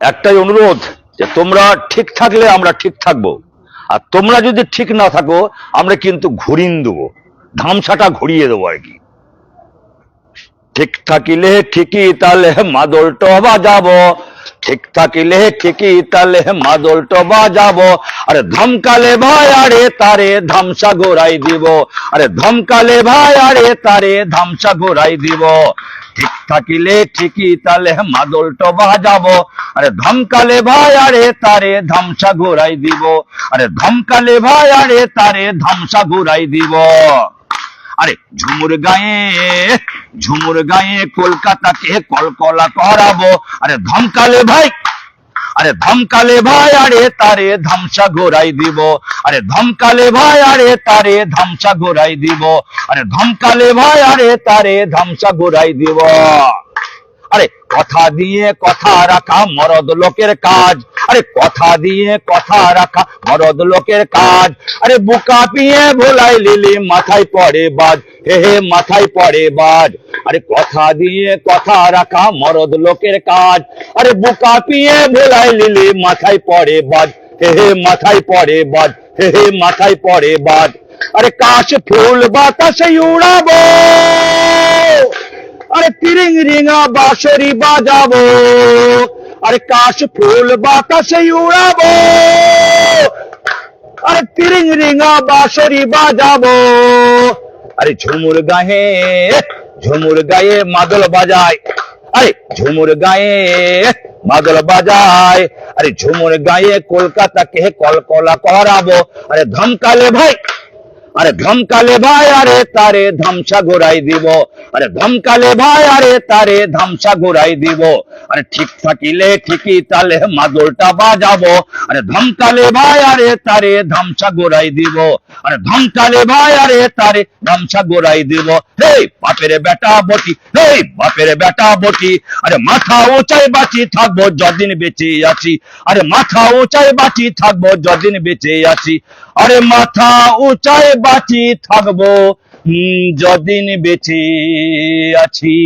একটাই অনুরোধ যে তোমরা ঠিক থাকলে আমরা ঠিক থাকব। আর তোমরা যদি ঠিক না থাকো, আমরা কিন্তু ঘুরিন দেবো। ধামসাটা ঘুরিয়ে দেবো আর কি। ঠিক থাকিলে ঠিকই তাহলে মাদলটো বাজাবো ঠিক থাকিলে ঠিকই তাহলে মাদলটো বাজাবো। আরে ধমকালে ভাই আরে তারে ধামসা গোড়াই দিব। আরে ধমকালে ভাই আরে তারে ধামসা গোড়াই দিব। ঠিক থাকিলে ঠিকই তাহলে মাদলটো বাজাবো। আরে ধমকালে ভাই আরে তারে ধামসা গোড়াই দিব। আরে ধমকালে ভাই আরে তারে ধামসা গোড়াই দিব। আরে ঝুমুর গায়ে ঝুমুর গায়ে কলকাতাকে কলকলা করাবো। আরে ধমকালে ভাই, আরে ধমকালে ভাই, আরে তারে ধামসা ঘোরাই দিব। আরে ধমকালে ভাই, আরে তারে ধামসা ঘোরাই দিব। আরে ধমকালে ভাই, আরে তারে ধামসা ঘোরাই দিব। আরে কথা দিয়ে কথা রাখা মরদ লোকের কাজ। আরে কথা দিয়ে কথা রাখা মরদ লোকের কাজ। আরে বুকা পিয়ে ভোলাই লিলি মাথায় পড়ে বাজ। হে হে, মাথায় পড়ে বাজ। আরে কথা দিয়ে কথা রাখা মরদ লোকের কাজ। আরে বুকা পিয়ে ভোলাই লিলি মাথায় পড়ে বাজ। হে হে, মাথায় পড়ে বাজ। হে হে, মাথায় পড়ে বাজ। আরে কাশ ফুল বাতাসে উড়াবো। আরে তিরিং রিঙা বাঁশরি বাজাবো। আরে কাশ ফুল বাতাসে উড়াবো। আরে তিরিং রিঙা বাঁশরি বাজাবো। আরে ঝুমুর গায়ে ঝুমুর গায়ে মাদল বাজায়। আরে ঝুমুর গায়ে মাদল বাজায়। আরে ঝুমুর গায়ে কলকাতাকে কলকলা করাবো। আরে ধমকালে ভাই আরে ধমকালে ভাই, আরে তারে ধামসা ঘোরাই দিব। আরে ধমকালে ভাই, আরে তারে ধামসা ঘোরাই দিব। আরে ঠিক থাকিলে ঠিকই তালে মাদলটা বাজাবো। আরে ধমকালে ভাই, আরে তারে ধামসা ঘোরাই দিব। আরে ধমকালে ভাই, আরে তারে ধামসা ঘোরাই দিব। হে বাপের বেটা বটি হে বাপের বেটা বটি। আরে মাথা উঁচাই বাঁচি থাকব যদিন বেঁচে আছি। আরে মাথা উঁচাই বাঁচি থাকব যদিন বেঁচে আছি। আরে মাথা উঁচাই বাঁচি থাকব যদিন বেঁচে আছি।